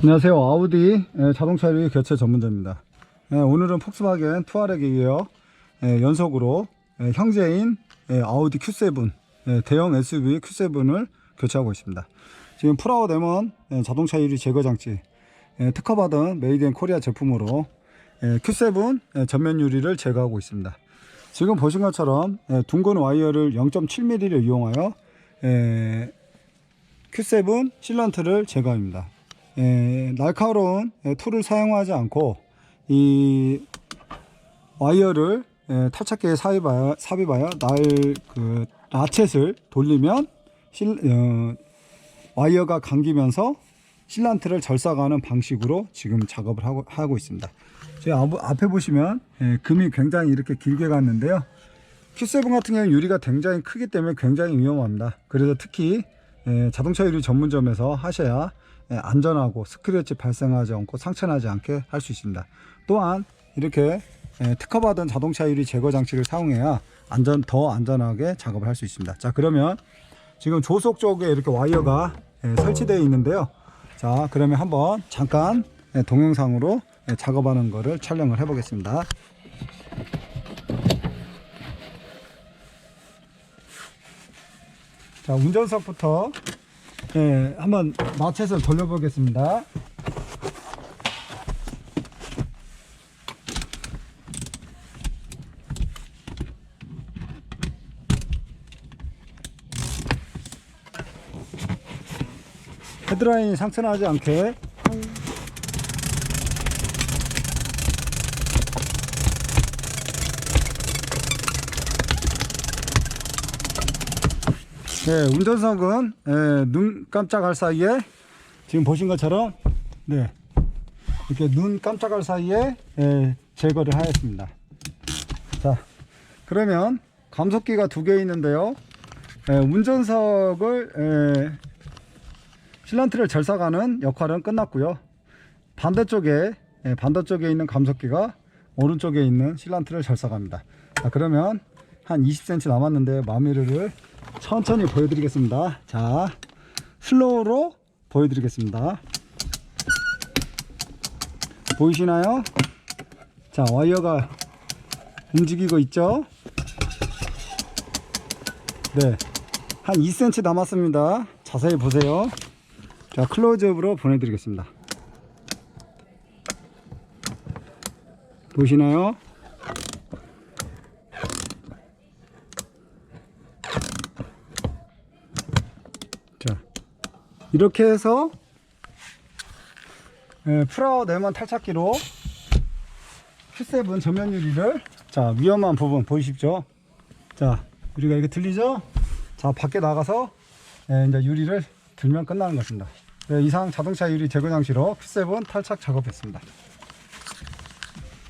안녕하세요. 아우디 예, 자동차 유리 교체 전문자입니다. 예, 오늘은 폭스바겐 투아렉이에요. 예, 연속으로 예, 형제인 예, 아우디 Q7 예, 대형 SUV Q7을 교체하고 있습니다. 지금 프라우 예, 자동차 유리 제거 장치 예, 특허받은 메이드 인 코리아 제품으로 예, Q7 예, 전면 유리를 제거하고 있습니다. 지금 보신 것처럼 예, 둥근 와이어를 0.7mm를 이용하여 예, Q7 실런트를 제거합니다. 예, 날카로운 예, 툴을 사용하지 않고 이 와이어를 예, 탈착기에 삽입하여, 삽입하여 날그 라쳇을 돌리면 실, 어, 와이어가 감기면서 실란트를 절삭하는 방식으로 지금 작업을 하고, 하고 있습니다. 제 앞, 앞에 보시면 예, 금이 굉장히 이렇게 길게 갔는데요. Q7 같은 경우는 유리가 굉장히 크기 때문에 굉장히 위험합니다. 그래서 특히 예, 자동차 유리 전문점에서 하셔야 예, 안전하고 스크래치 발생하지 않고 상처나지 않게 할 수 있습니다. 또한 이렇게 예, 특허받은 자동차 유리 제거 장치를 사용해야 안전 더 안전하게 작업을 할 수 있습니다. 자 그러면 지금 조속 쪽에 이렇게 와이어가 예, 설치되어 있는데요. 자 그러면 한번 잠깐 예, 동영상으로 예, 작업하는 거를 촬영을 해 보겠습니다. 자 운전석부터 예, 한번 마켓을 돌려보겠습니다. 헤드라인이 상처나지 않게 네, 운전석은 예, 눈 깜짝할 사이에 지금 보신 것처럼 네, 이렇게 눈 깜짝할 사이에 예, 제거를 하였습니다. 자, 그러면 감속기가 두 개 있는데요. 예, 운전석을 예, 실란트를 절삭하는 역할은 끝났고요. 반대쪽에 예, 반대쪽에 있는 감속기가 오른쪽에 있는 실란트를 절삭합니다. 자, 그러면 한 20cm 남았는데 마미르를 천천히 보여드리겠습니다. 자, 슬로우로 보여드리겠습니다. 보이시나요? 자, 와이어가 움직이고 있죠? 네. 한 2cm 남았습니다. 자세히 보세요. 자, 클로즈업으로 보내드리겠습니다. 보시나요? 이렇게 해서 예, 프라우 네만 탈착기로 Q7 전면 유리를 자 위험한 부분 보이십죠? 자 유리가 이렇게 들리죠? 자 밖에 나가서 예, 이제 유리를 들면 끝나는 것입니다. 네, 이상 자동차 유리 제거 장치로 Q7 탈착 작업했습니다.